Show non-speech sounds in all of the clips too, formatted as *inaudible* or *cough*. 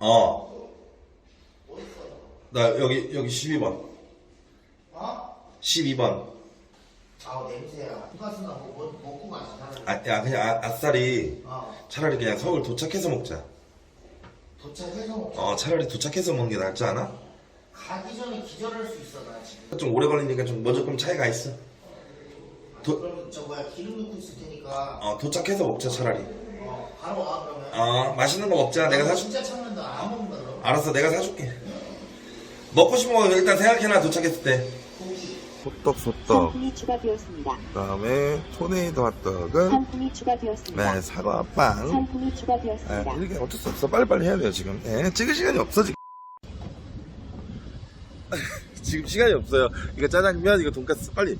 어. 나 여기 여기 12번. 어? 12번. 아우 냄새야. 돈가스나 뭐, 뭐 먹고 차라리. 아, 야 그냥 아, 아싸리 어. 차라리 그냥 서울 도착해서 먹자. 도착해서 먹자. 어 차라리 도착해서 먹는 게 낫지 않아? 가기 전에 기절할 수 있어 나 지금. 좀 오래 걸리니까 좀 먼저 좀 차이가 있어. 도- 그럼 저 뭐야 기름 넣고 있을 테니까. 어 도착해서 먹자 차라리. 어 바로 와 그러면. 어 맛있는 거 먹자. 내가 사줄. 진짜 참는다. 안 먹는다 그럼. 알았어 내가 사줄게. 먹고 싶은 거 일단 생각해놔 도착했을 때. 고기. 소떡 소떡. 상품이 추가되었습니다. 그다음에 토네이도 핫도그. 상품이 추가되었습니다. 네 사과빵. 상품이 네, 추가되었습니다. 이렇게 어쩔 수 없어. 빨리빨리 해야 돼요, 지금. 네, 찍을 시간이 없어, 지금. *laughs* 지금 시간이 없어요. 이거 짜장면, 이거 돈까스, 빨리.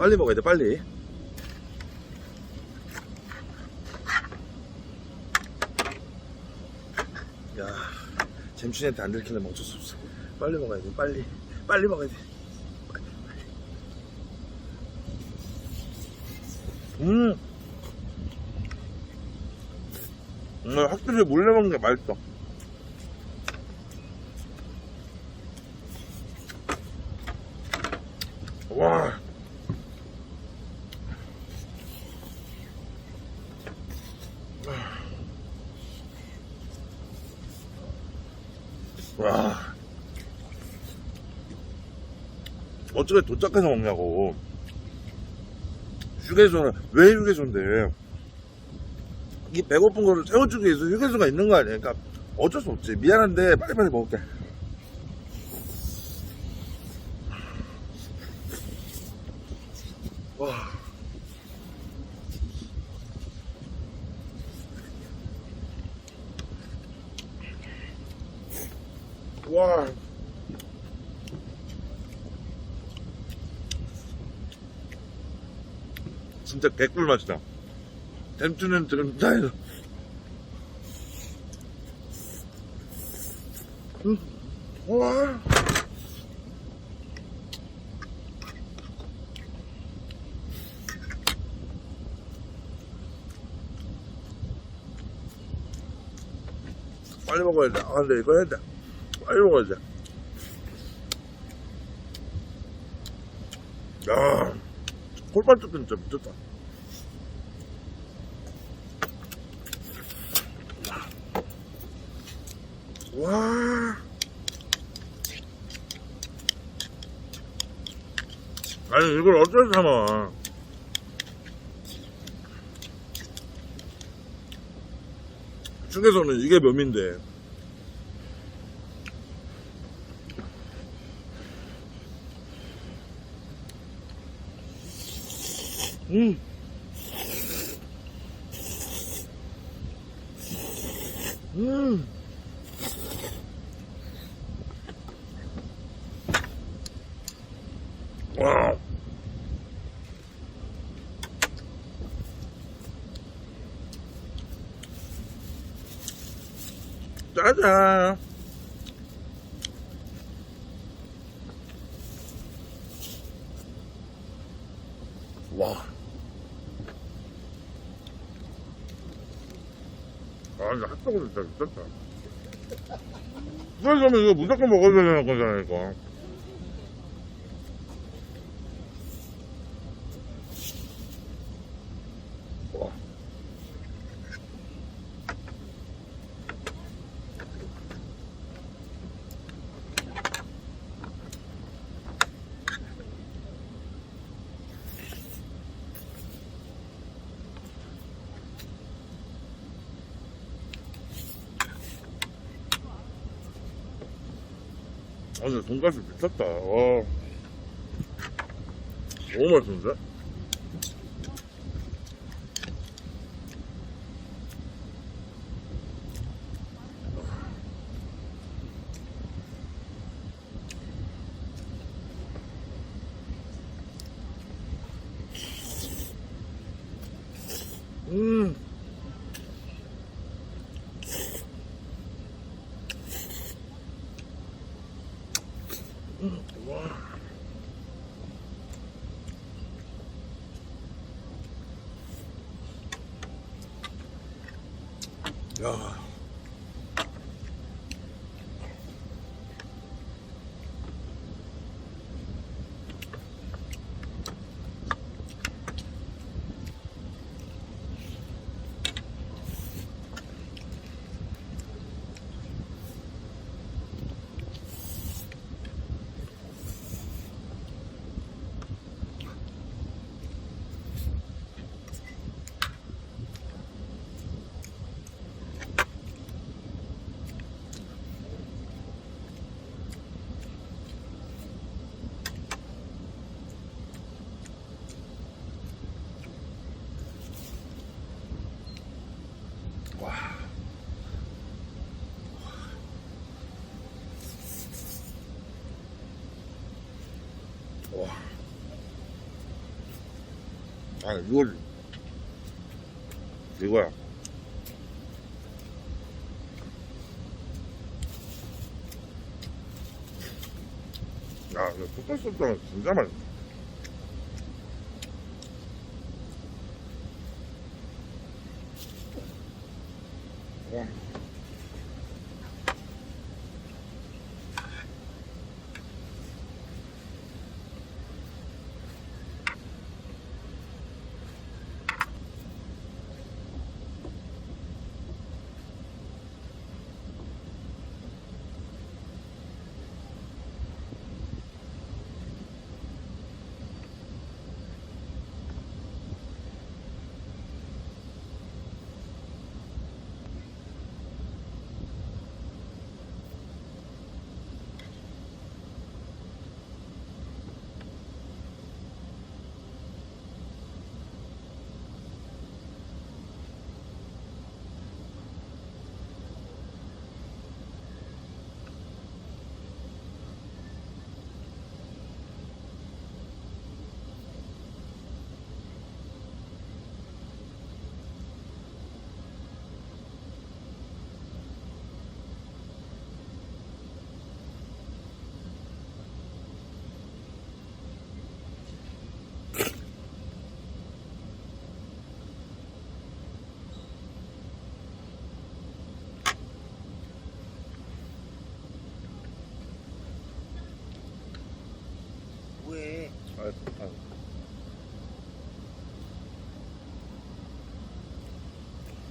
빨리 먹어야 돼, 빨리. 야, 잼춘이한테 안 들키려면 어쩔 수 없어. 빨리 먹어야 돼, 빨리. 빨리 먹어야 돼. 음. 음, 확실히 몰래 먹는 게 맛있어. 와. 와. 어떻게 도착해서 먹냐고. 휴게소는 왜 휴게소인데 이 배고픈 거를 채워주기 위해서 휴게소가 있는 거 아니야 그러니까 어쩔 수 없지 미안한데 빨리빨리 먹을게 와. 진짜 개꿀 맛이다. 댐주는 지금 짜해서. 음, 와. 빨리 먹어야 돼. 아, 근데 이거 해야 돼. 먹어야 돼. 야, 콜발도 진짜 미쳤다. 와. 아니, 이걸 어쩔 참아. 중에서는 이게 묘미인데. 음. 음. 와. 짜잔. 와. 아, 근데 핫도그 진짜 미쳤다. 그러면 이거 무조건 먹어야 되는 거잖아, 이거. 아, 근데 돈가스 미쳤다. 와. 너무 맛있는데? 음. 야. 아, 이걸, 이거야. 야, 이거 쑥떡쑥떡 진짜 맛있어. 와. 왜? 아, 아.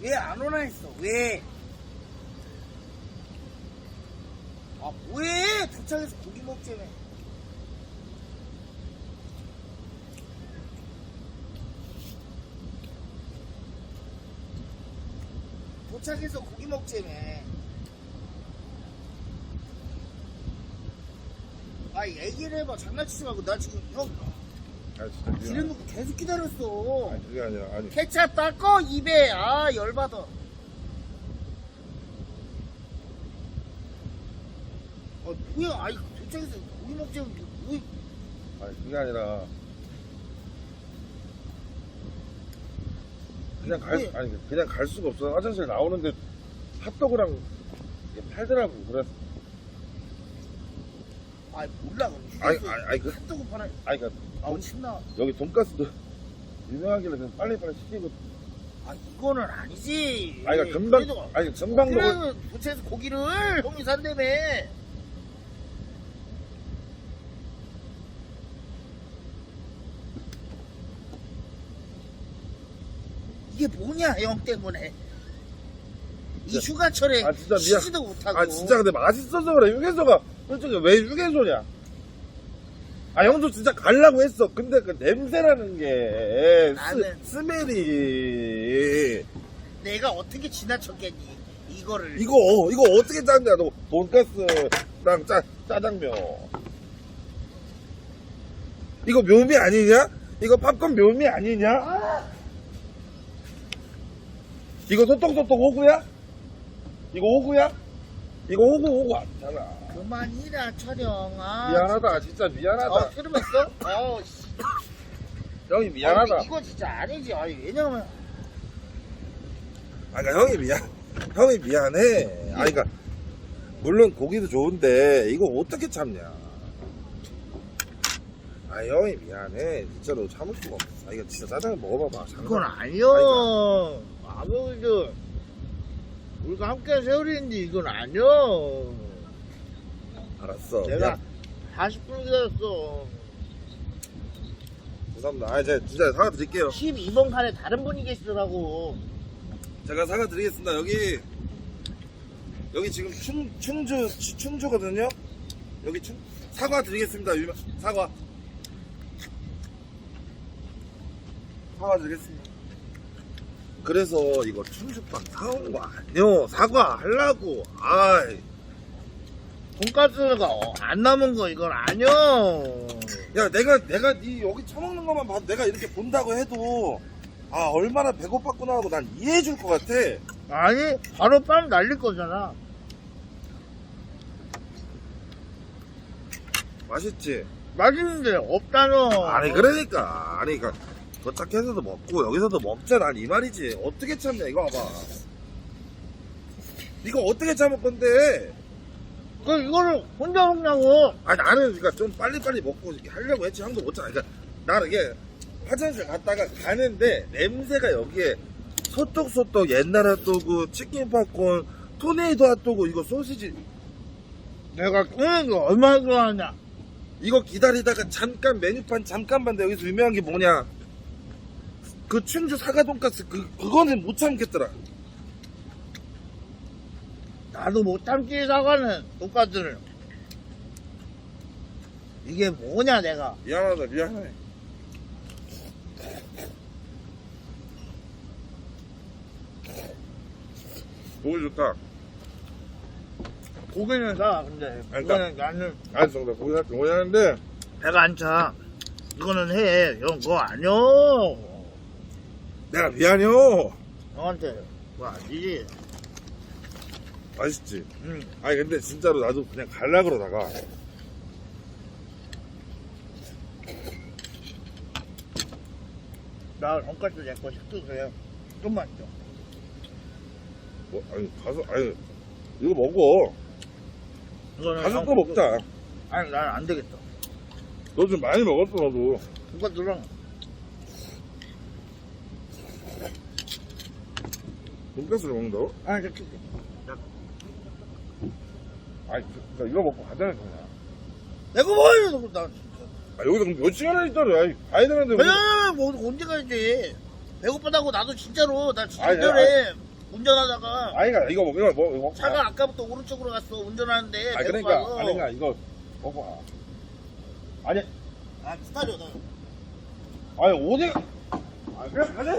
왜 안 오나 했어? 왜? 아, 왜? 도착해서 고기 먹자며. 도착해서 고기 먹자며. 아, 얘기를 해봐. 장난치지 말고. 나 지금 형 아, 진짜 미안. 넣고 계속 기다렸어. 아니, 그게 아니라, 아니. 케찹 닦어 입에 아 열받아 아 뭐야 아이 도착해서 고기 먹자면 뭐 아니 그게 아니라 그냥 갈 왜? 아니 그냥 갈 수가 없어 화장실 나오는데 핫도그랑 이게 팔더라고 그래서 아이 몰라 그럼. 휴게소 아니 아니 그 핫도그 파나? 아니 그러니까 아우 신나. 여기 돈가스도 유명하길래 그냥 빨리빨리 시키고. 아 이거는 아니지. 아니 그러니까 금방 그래도 아니 금방 먹을 그래 도착해서 고기를 형이 산다며. 이게 뭐냐 형 때문에. 이 진짜- 휴가철에 아, 진짜 미안. 쉬지도 못하고. 아 진짜 근데 맛있어서 그래. 휴게소가 솔직히 왜 휴게소냐 아 형도 진짜 가려고 했어 근데 그 냄새라는 게 나는- 스, 스멜이 내가 어떻게 지나쳤겠니 이거를 이거 이거 어떻게 짰냐 너 돈가스랑 짜, 짜장면 이거 묘미 아니냐? 이거 팝콘 묘미 아니냐? 이거 소떡소떡 호구야? 이거 호구야? 이거 호구 호구 아니잖아 그만 이라 촬영 아 미안하다 진짜 미안하다 아 트름했어? 아우 씨 형이 미안하다 아니, 이거 진짜 아니지 아니 왜냐면 아, 그러니까 형이 미안, 형이 미안해. 아, 그러니까 물론 고기도 좋은데 이거 어떻게 참냐? 아, 형이 미안해. 진짜로 참을 수가 없어. 아, 이거 진짜 짜장면 먹어봐봐. 그건 아니요 아버지도 우리가 함께 세월인데 이건 아니야. 알았어. 내가 미안. 40분 기다렸어. 죄송합니다. 아, 제가 진짜 사과드릴게요. 12번 칸에 다른 분이 계시더라고. 제가 사과드리겠습니다. 여기 여기 지금 충 충주 치- 충주거든요. 여기 충 사과드리겠습니다. 유명 사과 사과드리겠습니다. 그래서 이거 충주빵 사온 거 아니요. 사과하려고. 아이. 돈가스가 어, 안 남은 거 이건 아니야. 야 내가 내가 네 여기 처먹는 것만 봐도 내가 이렇게 본다고 해도 아 얼마나 배고팠구나 하고 난 이해해 줄 것 같아. 아니 바로 빵 날릴 거잖아. 맛있지? 맛있는데 없다너. 아니 그러니까. 아니 그러니까 도착해서도 먹고 여기서도 먹자. 난 이 말이지. 어떻게 참냐 이거 봐봐. 이거 어떻게 참을 건데 그 이거를 혼자 먹냐고. 아니 나는 그러니까 좀 빨리빨리 먹고 이렇게 하려고 했지. 한거 못잖아 그러니까 나는 이게 화장실 갔다가 가는데 냄새가 여기에 소떡소떡 옛날 핫도그 치킨 팝콘 토네이도 핫도그 이거 소시지. 내가 끄는 거 얼마나 좋아하냐. 이거 기다리다가 잠깐 메뉴판 잠깐 봤는데 여기서 유명한 게 뭐냐. 그 충주 사과 돈가스 그, 그거는 못 참겠더라 나도 못 참지 사과는 돈가스를. 이게 뭐냐 내가. 미안하다 미안해 보기 좋다 고기는 사 근데 아니, 이거는 나는 알았어 나 고기 살게 뭐냐 하는데 배가 안 차. 이거는 해. 형 그거 아니야. 내가 미안해요 형한테 그거 아니지. 맛있지 응. 아니 근데 진짜로 나도 그냥 갈라 그러다가 나 돈가스 내거 식도세요. 좀만 줘. 뭐 아니 가서 아니 이거 먹어 이거는 가서 그거- 먹자 아니 난 안 되겠다. 너 좀 많이 먹었어 너도 돈가스랑 돈가스를 먹는다고? 아니 저기 아니 나 이거 먹고 가자는 거야 내가 뭐해도 나아 여기서 그럼 몇 시간을 있더라. 아니 가야 되는데 뭐. 왜냐면 뭐 언제 가야지. 배고프다고 나도 진짜로 나 진짜 아니, 이전에 운전하다가. 아니가 이거 먹 이거 먹 이거 먹고 가. 차가 아까부터 오른쪽으로 갔어. 운전하는데 아 그러니까 배고파서. 아니 그러니까 이거 먹고 가. 아니. 아 기다려 나 아니 어디 아 그냥 가자